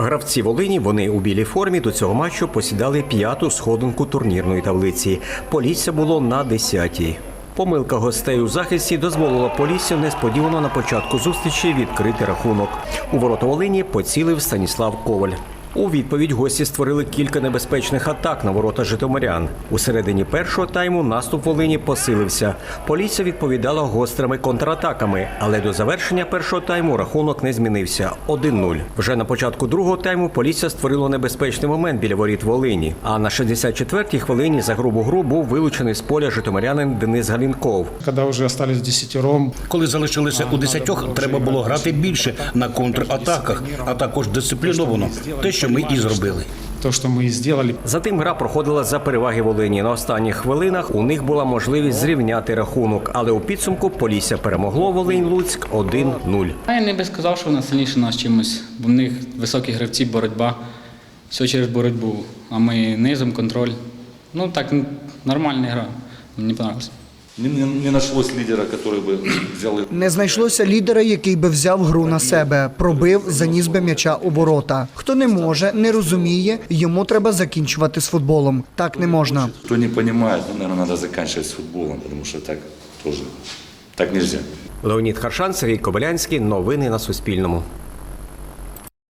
Гравці Волині, вони у білій формі до цього матчу посідали п'яту сходинку турнірної таблиці. Полісся було на десятій. Помилка гостей у захисті дозволила Поліссю несподівано на початку зустрічі відкрити рахунок. У ворота Волині поцілив Станіслав Коваль. У відповідь гості створили кілька небезпечних атак на ворота житомирян. У середині першого тайму наступ Волині посилився. Полісся відповідала гострими контратаками, але до завершення першого тайму рахунок не змінився 1-0. Вже на початку другого тайму Полісся створило небезпечний момент біля воріт Волині. А на 64-й хвилині за грубу гру був вилучений з поля житомирянин Денис Галінков. Когда уже остались десятером, Коли залишилися у десятьох, треба було грати більше на контратаках, а також дисципліновано. Те, що ми і зробили. то, что мы и сделали, Затим гра проходила за переваги Волині. На останніх хвилинах у них була можливість зрівняти рахунок, але у підсумку Полісся перемогло Волинь Луцьк 1-0. А Я не би сказав, що вона сильніше нас чимось, бо в них високі гравці, боротьба. Все через боротьбу. А ми низом, контроль. Ну так, нормальна гра. Мені подобається. Не, не- не нашлось лидера, который бы взял их. Не знайшлося лідера, який би взяв гру на себе, пробив, заніс би м'яча у ворота. Хто не може, не розуміє, йому треба закінчувати з футболом. Так не можна. Кто не понимает, ну, наверное, надо заканчивать с футболом, потому что так тоже, так нельзя. Леонід Харшан, Сергій Кобилянський. Новини на Суспільному.